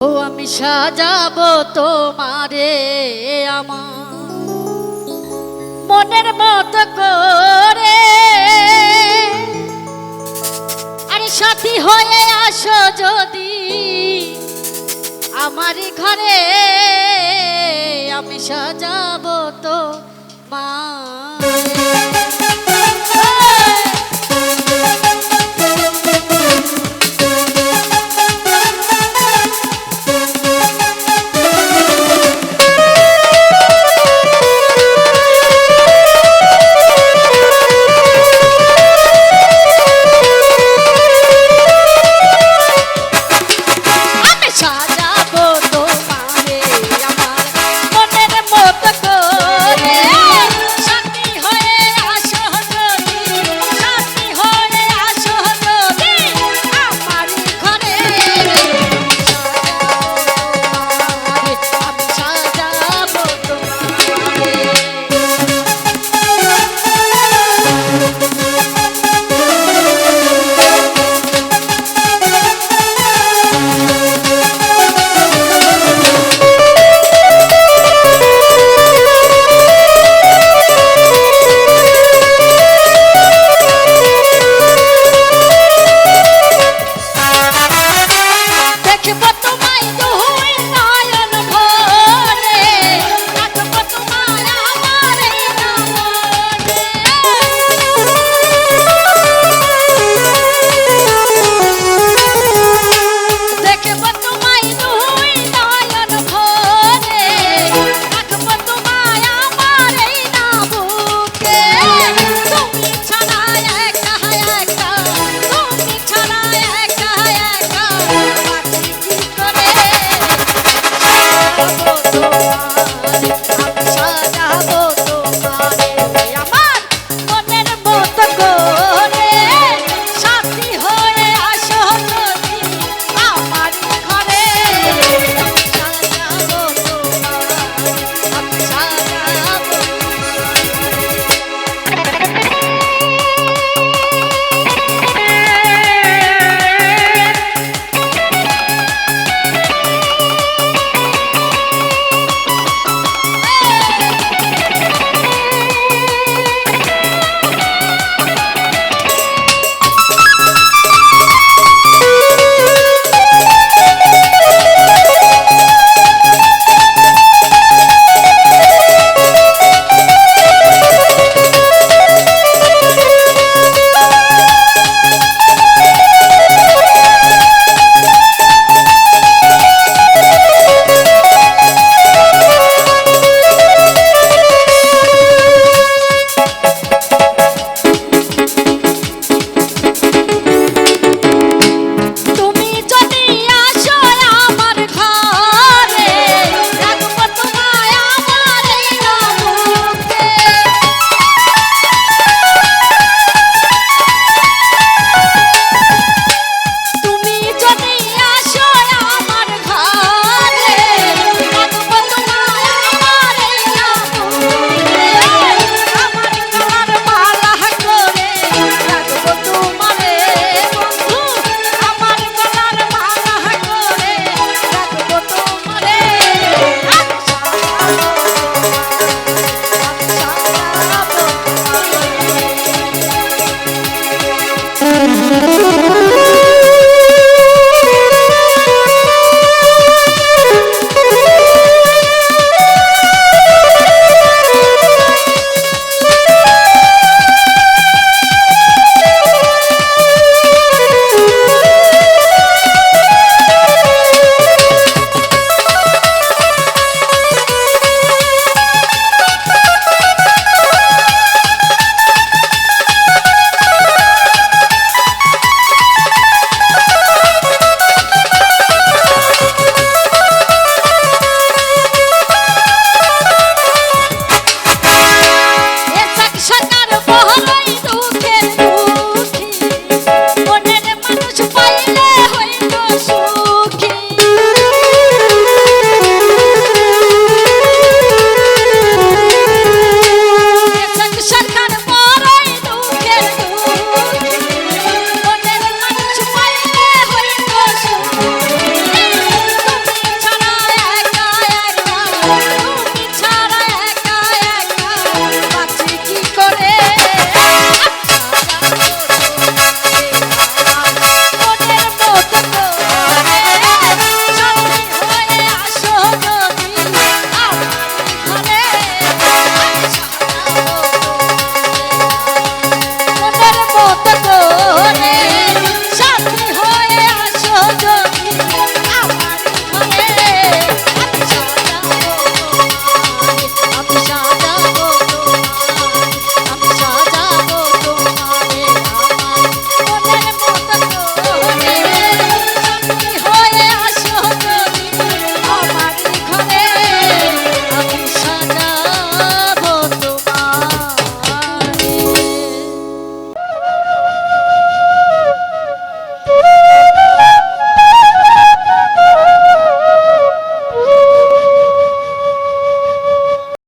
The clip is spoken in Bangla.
ও, আমি সাজাবো তোমারে আমার মনের মতো করে। আরে সাথী হয়ে আসো যদি আমারই ঘরে, আমি সাজাবো তো